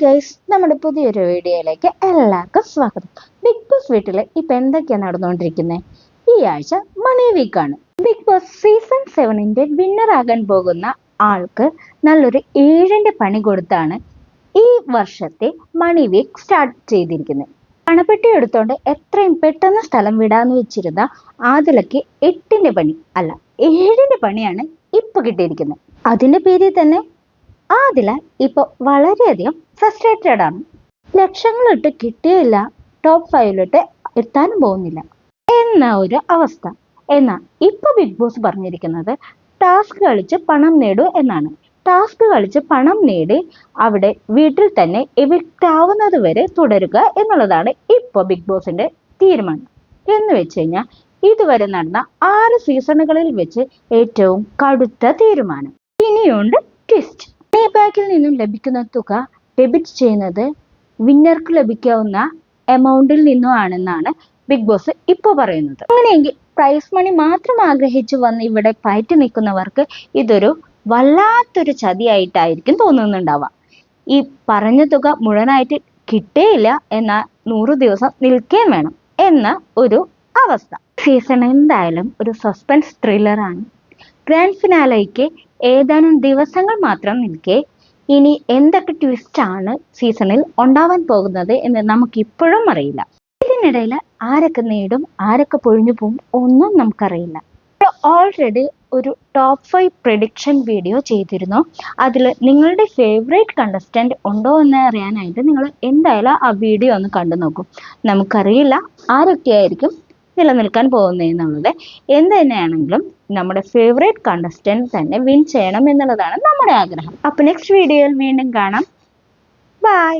Guys നമ്മുടെ പുതിയൊരു വീഡിയോയിലേക്ക് എല്ലാവർക്കും സ്വാഗതം. ബിഗ് ബോസ് വീട്ടിൽ ഇപ്പൊ എന്തൊക്കെയാണ് നടന്നുകൊണ്ടിരിക്കുന്നത് ഈ ആഴ്ച മണി വീക്കാണ് ബിഗ് ബോസ് സീസൺ സെവനിന്റെ വിന്നർ ആകാൻ പോകുന്ന ആൾക്ക് നല്ലൊരു ഏഴിന്റെ പണി കൊടുത്താണ് ഈ വർഷത്തെ മണി വീക്ക് സ്റ്റാർട്ട് ചെയ്തിരിക്കുന്നത് പണപ്പെട്ടി എടുത്തോണ്ട് എത്രയും പെട്ടെന്ന് സ്ഥലം വിടാന്ന് വെച്ചിരുന്ന ആദിലക്ക് എട്ടിന്റെ പണി അല്ല ഏഴിന്റെ പണിയാണ് ഇപ്പൊ കിട്ടിയിരിക്കുന്നത് അതിന്റെ പേരിൽ തന്നെ ആദില ഇപ്പൊ വളരെയധികം ഫ്രസ്ട്രേറ്റഡ് ആണ്. ലക്ഷങ്ങളിട്ട് കിട്ടിയില്ല. ടോപ്പ് ഫൈവിലോട്ട് എത്താനും പോകുന്നില്ല. എന്ന ഒരു അവസ്ഥ. എന്നാൽ ഇപ്പൊ ബിഗ് ബോസ് പറഞ്ഞിരിക്കുന്നത് ടാസ്ക് കളിച്ച് പണം നേടൂ എന്നാണ്. ടാസ്ക് കളിച്ച് പണം നേടി അവിടെ വീട്ടിൽ തന്നെ എവിക്റ്റ് ആവുന്നത് വരെ തുടരുക എന്നുള്ളതാണ് ഇപ്പൊ ബിഗ് ബോസിന്റെ തീരുമാനം. എന്ന് വെച്ച് കഴിഞ്ഞാൽ ഇതുവരെ നടന്ന ആറ് സീസണുകളിൽ വെച്ച് ഏറ്റവും കടുത്ത തീരുമാനം. ഇനിയുണ്ട് ട്വിസ്റ്റ് പേ ബാക്കിൽ നിന്നും ലഭിക്കുന്ന തുക ഡെബിറ്റ് ചെയ്യുന്നത് വിന്നർക്ക് ലഭിക്കാവുന്ന എമൗണ്ടിൽ നിന്നും ആണെന്നാണ് ബിഗ് ബോസ് ഇപ്പോൾ പറയുന്നത്. അങ്ങനെയെങ്കിൽ പ്രൈസ് മണി മാത്രം ആഗ്രഹിച്ചു വന്ന് ഇവിടെ പയറ്റി നിൽക്കുന്നവർക്ക് ഇതൊരു വല്ലാത്തൊരു ചതിയായിട്ടായിരിക്കും തോന്നുന്നുണ്ടാവുക. ഈ പറഞ്ഞ തുക മുഴുവനായിട്ട് കിട്ടേയില്ല എന്ന നൂറ് ദിവസം നിൽക്കുകയും വേണം എന്ന ഒരു അവസ്ഥ. സീസൺ എന്തായാലും ഒരു സസ്പെൻസ് ത്രില്ലറാണ് ഗ്രാൻഡ് ഫിനാലയ്ക്ക് ഏതാനും ദിവസങ്ങൾ മാത്രം നിൽക്കെ ഇനി എന്തൊക്കെ ട്വിസ്റ്റ് ആണ് സീസണിൽ ഉണ്ടാവാൻ പോകുന്നത് എന്ന് നമുക്ക് ഇപ്പോഴും അറിയില്ല. ഇതിനിടയിൽ ആരൊക്കെ നേടും ആരൊക്കെ പൊഴിഞ്ഞു പോകും ഒന്നും നമുക്കറിയില്ല. ഓൾറെഡി ഒരു ടോപ്പ് ഫൈവ് പ്രഡിക്ഷൻ വീഡിയോ ചെയ്തിരുന്നു. അതിൽ നിങ്ങളുടെ ഫേവറേറ്റ് കണ്ടസ്റ്റന്റ് ഉണ്ടോ എന്ന് അറിയാനായിട്ട് നിങ്ങൾ എന്തായാലും ആ വീഡിയോ ഒന്ന് കണ്ടു നോക്കും നമുക്കറിയില്ല ആരൊക്കെയായിരിക്കും നിലനിൽക്കാൻ പോകുന്നതെന്നുള്ളത് എന്ത് തന്നെയാണെങ്കിലും നമ്മുടെ ഫേവറേറ്റ് കണ്ടസ്റ്റന്റ് തന്നെ വിൻ ചെയ്യണം എന്നുള്ളതാണ് നമ്മുടെ ആഗ്രഹം. അപ്പൊ നെക്സ്റ്റ് വീഡിയോയിൽ വീണ്ടും കാണാം. ബൈ